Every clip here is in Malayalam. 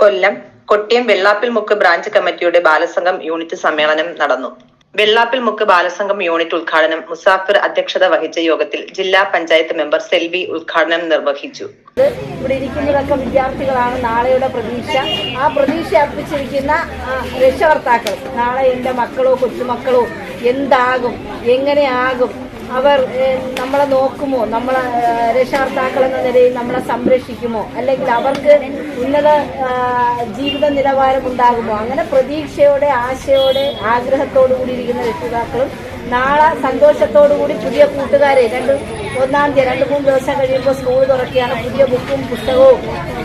കൊല്ലം കൊട്ടിയം വെള്ളാപ്പിൽ മുക്ക് ബ്രാഞ്ച് കമ്മിറ്റിയുടെ ബാലസംഘം യൂണിറ്റ് സമ്മേളനം നടന്നു. വെള്ളാപ്പിൽ മുക്ക് ബാലസംഘം യൂണിറ്റ് ഉദ്ഘാടനം മുസാഫിർ അധ്യക്ഷത വഹിച്ച യോഗത്തിൽ ജില്ലാ പഞ്ചായത്ത് മെമ്പർ സെൽവി ഉദ്ഘാടനം നിർവഹിച്ചു. ഇവിടെ ഇരിക്കുന്നതൊക്കെ വിദ്യാർത്ഥികളാണ് നാളെയുടെ പ്രതീക്ഷ. ആ പ്രതീക്ഷ അർപ്പിച്ചിരിക്കുന്ന രക്ഷകർത്താക്കൾ. നാളെ എന്റെ മക്കളോ കൊച്ചുമക്കളോ എന്താകും? എങ്ങനെയാകും? അവർ നമ്മളെ നോക്കുമോ? നമ്മളെ രക്ഷകർത്താക്കൾ എന്ന നിലയിൽ നമ്മളെ സംരക്ഷിക്കുമോ? അല്ലെങ്കിൽ അവർക്ക് ഉന്നത ജീവിത നിലവാരം ഉണ്ടാകുമോ? അങ്ങനെ പ്രതീക്ഷയോടെ ആശയോടെ ആഗ്രഹത്തോടു കൂടിയിരിക്കുന്ന രക്ഷിതാക്കളും നാളെ സന്തോഷത്തോടു കൂടി പുതിയ കൂട്ടുകാരെ രണ്ട് ഒന്നാം തീയതി രണ്ട് മൂന്ന് ദിവസം കഴിയുമ്പോൾ സ്കൂൾ തുറക്കുകയാണ്. പുതിയ ബുക്കും പുസ്തകവും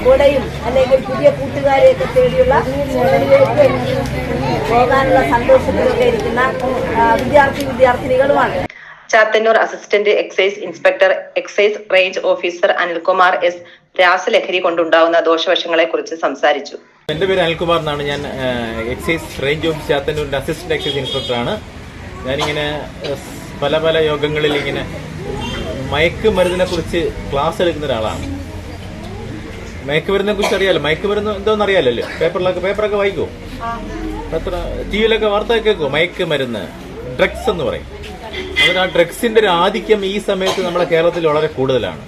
കുടയും അല്ലെങ്കിൽ പുതിയ കൂട്ടുകാരെയൊക്കെ തേടിയുള്ള സ്കൂളിലേക്ക് പോകാനുള്ള സന്തോഷത്തിലൊക്കെ ഇരിക്കുന്ന വിദ്യാർത്ഥി വിദ്യാർത്ഥിനികളുമാണ്. Chathannoor assistant excise inspector excise range officer Anilkumar S രാസലഹരി കൊണ്ടുണ്ടാവുന്ന ദോഷവശങ്ങളെ കുറിച്ച് സംസാരിച്ചു. എന്റെ പേര് അനിൽകുമാർ എന്നാണ് ഞാൻ എക്സൈസ് റേഞ്ച് ഓഫീസ് ചാത്തന്നൂരിന്റെ അസിസ്റ്റന്റ് എക്സൈസ് ഇൻസ്പെക്ടർ ആണ്. ഞാനിങ്ങനെ പല പല യോഗങ്ങളിൽ ഇങ്ങനെ മയക്കുമരുന്നിനെ കുറിച്ച് ക്ലാസ് എടുക്കുന്ന ഒരാളാണ്. മയക്കുമരുന്നിനെ കുറിച്ച് അറിയാലോ? മയക്കുമരുന്ന് എന്തോന്ന് അറിയാലല്ലോ പേപ്പറിലൊക്കെ പേപ്പറൊക്കെ വായിക്കോ? എത്ര ടി വിയിലൊക്കെ വാർത്ത കേൾക്കോ? മയക്കുമരുന്ന് ഡ്രഗ്സ് എന്ന് പറയും. അതിന് ആ ഡ്രഗ്സിന്റെ ഒരു ആധിക്യം ഈ സമയത്ത് നമ്മുടെ കേരളത്തിൽ വളരെ കൂടുതലാണ്.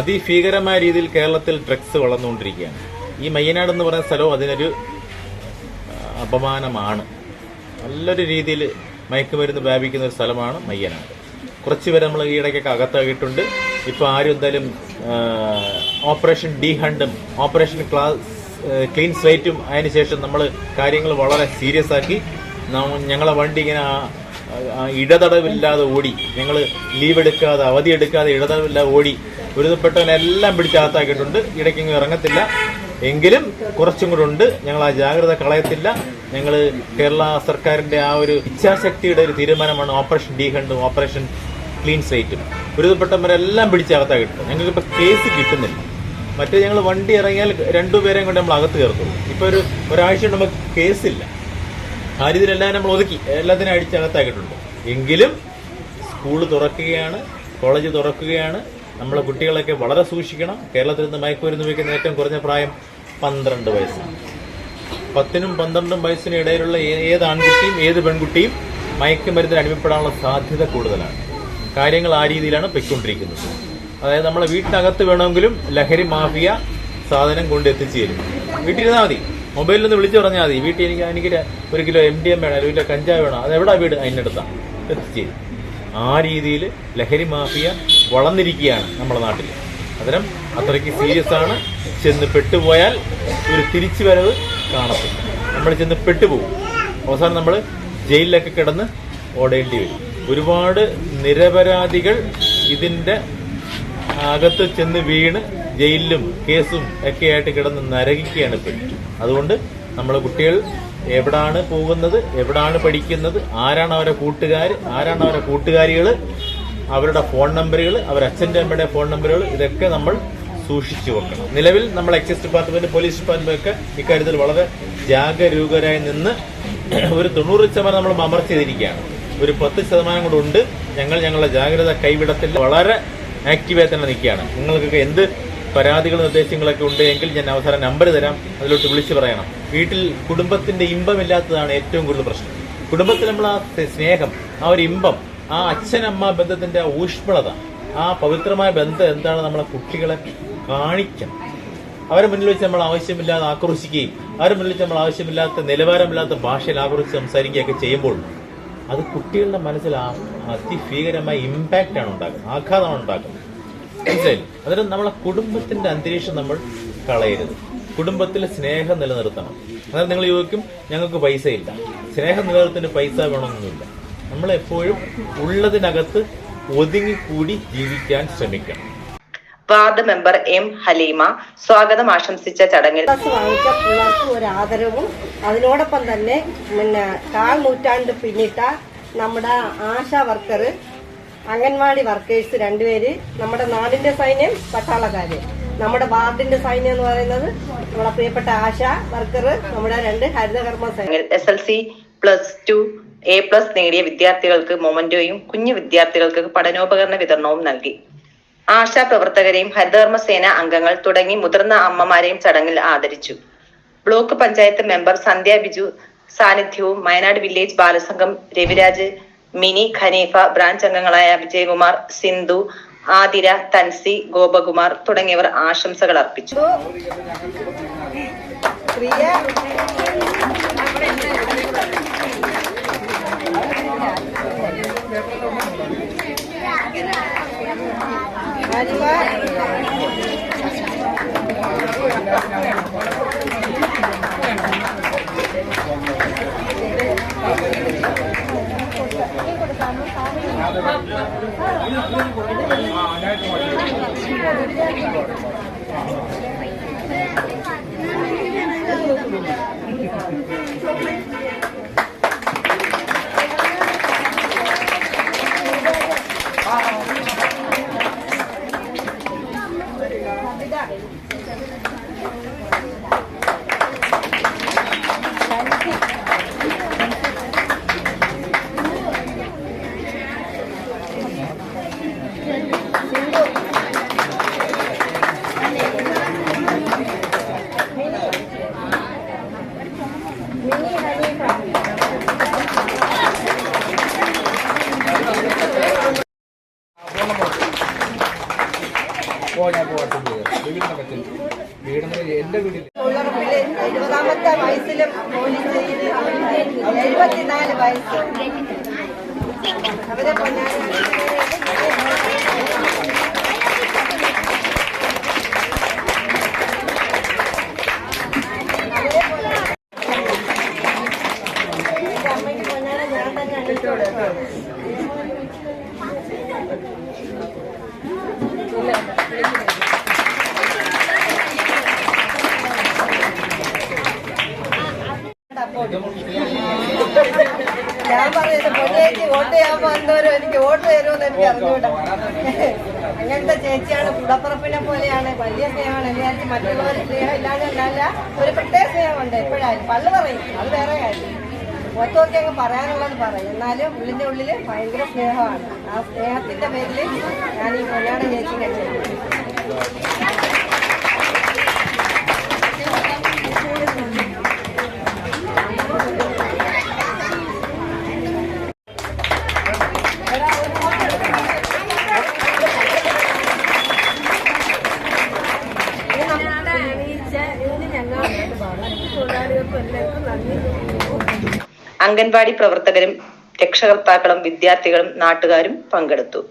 അതിഭീകരമായ രീതിയിൽ കേരളത്തിൽ ഡ്രഗ്സ് വളർന്നുകൊണ്ടിരിക്കുകയാണ്. ഈ മയ്യനാട് എന്ന് പറയുന്ന സ്ഥലവും അതിനൊരു അപമാനമാണ്. നല്ലൊരു രീതിയിൽ മയക്കുമരുന്ന് വ്യാപിക്കുന്ന ഒരു സ്ഥലമാണ് മയ്യനാട്. കുറച്ച് പേര് നമ്മൾ ഈ ഇടയ്ക്കൊക്കെ അകത്താക്കിയിട്ടുണ്ട്. ഇപ്പോൾ ആരും എന്തായാലും ഓപ്പറേഷൻ ഡി ഹണ്ടും ഓപ്പറേഷൻ ക്ലാസ് ക്ലീൻ സ്ലേറ്റും അതിനുശേഷം നമ്മൾ കാര്യങ്ങൾ വളരെ സീരിയസ് ആക്കി. ഞങ്ങളെ വണ്ടി ഇങ്ങനെ ഇടതടവില്ലാതെ ഓടി. ഞങ്ങൾ ലീവ് എടുക്കാതെ അവധി എടുക്കാതെ ഇടതടവില്ലാതെ ഓടി. ഒരുതപ്പെട്ടവനെല്ലാം പിടിച്ച് അകത്താക്കിയിട്ടുണ്ട്. ഇടയ്ക്കെങ്കിലും ഇറങ്ങത്തില്ല. എങ്കിലും കുറച്ചും കൂടെ ഉണ്ട്. ഞങ്ങൾ ആ ജാഗ്രത കളയത്തില്ല. ഞങ്ങൾ കേരള സർക്കാരിന്റെ ആ ഒരു ഇച്ഛാശക്തിയുടെ ഒരു തീരുമാനമാണ് ഓപ്പറേഷൻ ഡി ഹണ്ടും ഓപ്പറേഷൻ ക്ലീൻ സ്ലേറ്റും. ഒരുതപ്പെട്ടവരെല്ലാം പിടിച്ച് അകത്താക്കിയിട്ടുണ്ട്. ഞങ്ങൾക്കിപ്പോൾ കേസ് കിട്ടുന്നില്ല. മറ്റേ ഞങ്ങൾ വണ്ടി ഇറങ്ങിയാൽ രണ്ടുപേരെയും കൊണ്ട് നമ്മൾ അകത്ത് കയറത്തുള്ളൂ. ഇപ്പോൾ ഒരു ഒരാഴ്ച നമുക്ക് കേസില്ല. ആ രീതിയിലെല്ലാം നമ്മൾ ഒതുക്കി? എല്ലാത്തിനും അടിച്ചകത്താക്കിയിട്ടുണ്ട്. എങ്കിലും സ്കൂൾ തുറക്കുകയാണ് കോളേജ് തുറക്കുകയാണ്. നമ്മളെ കുട്ടികളൊക്കെ വളരെ സൂക്ഷിക്കണം. കേരളത്തിൽ നിന്ന് മയക്കുമരുന്ന് ഉപയോഗിക്കുന്ന ഏറ്റവും കുറഞ്ഞ പ്രായം പന്ത്രണ്ട് വയസ്സാണ്. പത്തിനും പന്ത്രണ്ടും വയസ്സിനും ഇടയിലുള്ള ഏത് ആൺകുട്ടിയും ഏത് പെൺകുട്ടിയും മയക്കുമരുന്നിന് അടിമപ്പെടാനുള്ള സാധ്യത കൂടുതലാണ്. കാര്യങ്ങൾ ആ രീതിയിലാണ് പൊയ്ക്കൊണ്ടിരിക്കുന്നത്. അതായത് നമ്മളെ വീട്ടിനകത്ത് വേണമെങ്കിലും ലഹരി മാഫിയ സാധനം കൊണ്ട് എത്തിച്ചു തരും. വീട്ടിലിരുന്നാൽ മതി. മൊബൈലിൽ നിന്ന് വിളിച്ചു പറഞ്ഞാൽ മതി. വീട്ടിൽ എനിക്ക് എനിക്ക് ഒരു കിലോ എം ഡി എം വേണം ഒരു കിലോ കഞ്ചാവ് വേണം. അത് എവിടെ വീട്? അതിനടുത്താണ് എത്തിച്ചു ആ രീതിയിൽ ലഹരി മാഫിയ വളർന്നിരിക്കുകയാണ് നമ്മുടെ നാട്ടിൽ. അത്തരം അത്രയ്ക്ക് സീരിയസ് ആണ്. ചെന്ന് പെട്ടുപോയാൽ ഒരു തിരിച്ചു വരവ് കാണത്തില്ല. നമ്മൾ ചെന്ന് പെട്ടുപോകും. അവസാനം നമ്മൾ ജയിലിലൊക്കെ കിടന്ന് ഓടേണ്ടി വരും. ഒരുപാട് നിരപരാധികൾ ഇതിന്റെ അകത്ത് ചെന്ന് വീണ് ജയിലിലും കേസും ഒക്കെ ആയിട്ട് കിടന്ന് നരകിക്കുകയാണ് ഇപ്പോൾ അതുകൊണ്ട് നമ്മളെ കുട്ടികൾ എവിടാണ് പോകുന്നത് എവിടാണ് പഠിക്കുന്നത് ആരാണ് അവരെ കൂട്ടുകാർ ആരാണ് അവരെ കൂട്ടുകാരികൾ അവരുടെ ഫോൺ നമ്പറുകൾ അവരുടെ അച്ഛന്റെ അമ്മയുടെ ഫോൺ നമ്പറുകൾ ഇതൊക്കെ നമ്മൾ സൂക്ഷിച്ചു വെക്കണം. നിലവിൽ നമ്മൾ എക്സൈസ് ഡിപ്പാർട്ട്മെന്റ് പോലീസ് ഡിപ്പാർട്ട്മെന്റ് ഒക്കെ ഇക്കാര്യത്തിൽ വളരെ ജാഗരൂകരായി നിന്ന് ഒരു തൊണ്ണൂറ് ശതമാനം നമ്മൾ അമർച്ച ചെയ്തിരിക്കുകയാണ്. ഒരു പത്ത് ശതമാനം കൂടെ ഉണ്ട്. ഞങ്ങൾ ഞങ്ങളുടെ ജാഗ്രത കൈവിടത്തിൽ വളരെ ആക്റ്റീവായി തന്നെ നിൽക്കുകയാണ്. നിങ്ങൾക്കൊക്കെ എന്ത് പരാതികളും നിർദ്ദേശങ്ങളൊക്കെ ഉണ്ട് എങ്കിൽ ഞാൻ അവസാനം നമ്പർ തരാം അതിലോട്ട് വിളിച്ചു പറയണം. വീട്ടിൽ കുടുംബത്തിന്റെ ഇമ്പമില്ലാത്തതാണ് ഏറ്റവും കൂടുതൽ പ്രശ്നം. കുടുംബത്തിൽ നമ്മൾ ആ സ്നേഹം ആ ഒരു ഇമ്പം ആ അച്ഛനമ്മ ബന്ധത്തിന്റെ ആ ഊഷ്മളത ആ പവിത്രമായ ബന്ധം എന്താണ് നമ്മളെ കുട്ടികളെ കാണിക്കണം അവരെ മുന്നിൽ വെച്ച് നമ്മൾ ആവശ്യമില്ലാതെ ആക്രോശിക്കുകയും അവരെ മുന്നിൽ വെച്ച് നമ്മൾ ആവശ്യമില്ലാത്ത നിലവാരമില്ലാത്ത ഭാഷയിൽ ആക്രോശിച്ച് സംസാരിക്കുകയൊക്കെ ചെയ്യുമ്പോൾ അത് കുട്ടികളുടെ മനസ്സിൽ അതിഭീകരമായ ഇമ്പാക്റ്റ് ആണ് ഉണ്ടാക്കുന്നത് ആഘാതമാണ് ഉണ്ടാക്കുന്നത് മനസ്സിലായില്ലേ അതിന് നമ്മളെ കുടുംബത്തിന്റെ അന്തരീക്ഷം നമ്മൾ കളയരുത്. കുടുംബത്തിൽ സ്നേഹം നിലനിർത്തണം. അതായത് നിങ്ങൾ ചോദിക്കും ഞങ്ങൾക്ക് പൈസ ഇല്ല. സ്നേഹം നിലനിർത്തിന് പൈസ വേണമെന്നൊന്നുമില്ല. നമ്മൾ എപ്പോഴും ഉള്ളതിനകത്ത് ഒതുങ്ങിക്കൂടി ജീവിക്കാൻ ശ്രമിക്കണം. വാർഡ് മെമ്പർ എം ഹലീമ സ്വാഗതം ആശംസിച്ച ചടങ്ങിൽ വാങ്ങിച്ച പിള്ളേർക്ക് ഒരു ആദരവും അതിനോടൊപ്പം തന്നെ പിന്നെ കാൽ നൂറ്റാണ്ട് പിന്നിട്ട നമ്മുടെ ആശാ വർക്കർ അംഗൻവാടി വർക്കേഴ്സ് രണ്ടുപേര് നമ്മുടെ നാടിന്റെ സൈന്യം പട്ടാളക്കാര്. നമ്മുടെ വാർഡിന്റെ സൈന്യം എന്ന് പറയുന്നത് നമ്മുടെ പ്രിയപ്പെട്ട ആശ വർക്കർ നമ്മുടെ രണ്ട് ഹരിതകർമ്മ സൈന്യം S L C plus two A plus നേടിയ വിദ്യാർത്ഥികൾക്ക് മൊമന്റോയും കുഞ്ഞു വിദ്യാർത്ഥികൾക്ക് പഠനോപകരണ വിതരണവും നൽകി. ആശാ പ്രവർത്തകരെയും ഹരിതകർമ്മ സേന അംഗങ്ങൾ തുടങ്ങി മുതിർന്ന അമ്മമാരെയും ചടങ്ങിൽ ആദരിച്ചു. ബ്ലോക്ക് പഞ്ചായത്ത് മെമ്പർ സന്ധ്യ ബിജു സാന്നിധ്യവും വയനാട് വില്ലേജ് ബാലസംഘം രവിരാജ് മിനി ഖനീഫ ബ്രാഞ്ച് അംഗങ്ങളായ വിജയകുമാർ സിന്ധു ആതിര തൻസി ഗോപകുമാർ തുടങ്ങിയവർ ആശംസകൾ അർപ്പിച്ചു. പ്രിയ മിനി പോ ഞാൻ പോകട്ടെ വീടിനെ പറ്റി വീടിനെ എന്റെ വീട്ടിൽ എഴുപതാമത്തെ വയസ്സിലും എഴുപത്തിനാല് വയസ്സ്. അവരെ പൊന്നാനി ഞാൻ പറയുന്നത് പൊന്നേക്ക് വോട്ട് ചെയ്യാൻ വന്നവരും എനിക്ക് വോട്ട് തരുമെന്ന് എനിക്ക് അറിഞ്ഞൂടാ അങ്ങനത്തെ ചേച്ചിയാണ് കുടപ്പുറപ്പിനെ പോലെയാണ് വലിയ സ്നേഹമാണ്. എല്ലാവർക്കും മറ്റുള്ളവർ സ്നേഹം ഇല്ലാതെ അല്ല ഒരു പ്രത്യേക സ്നേഹമുണ്ട് എപ്പോഴായാലും. പള്ളു പറയും അത് വേറെ കാര്യം. ഒത്തൊക്കെ അങ്ങ് പറയാനുള്ളത് പറയും. എന്നാലും ഉള്ളിന്റെ ഉള്ളിൽ ഭയങ്കര സ്നേഹമാണ്. ആ സ്നേഹത്തിന്റെ പേരിൽ ഞാൻ ഈ കല്യാണം ചേച്ചി കഴിച്ചു അംഗൻവാടി പ്രവർത്തകരും രക്ഷകർത്താക്കളും വിദ്യാർത്ഥികളും നാട്ടുകാരും പങ്കെടുത്തു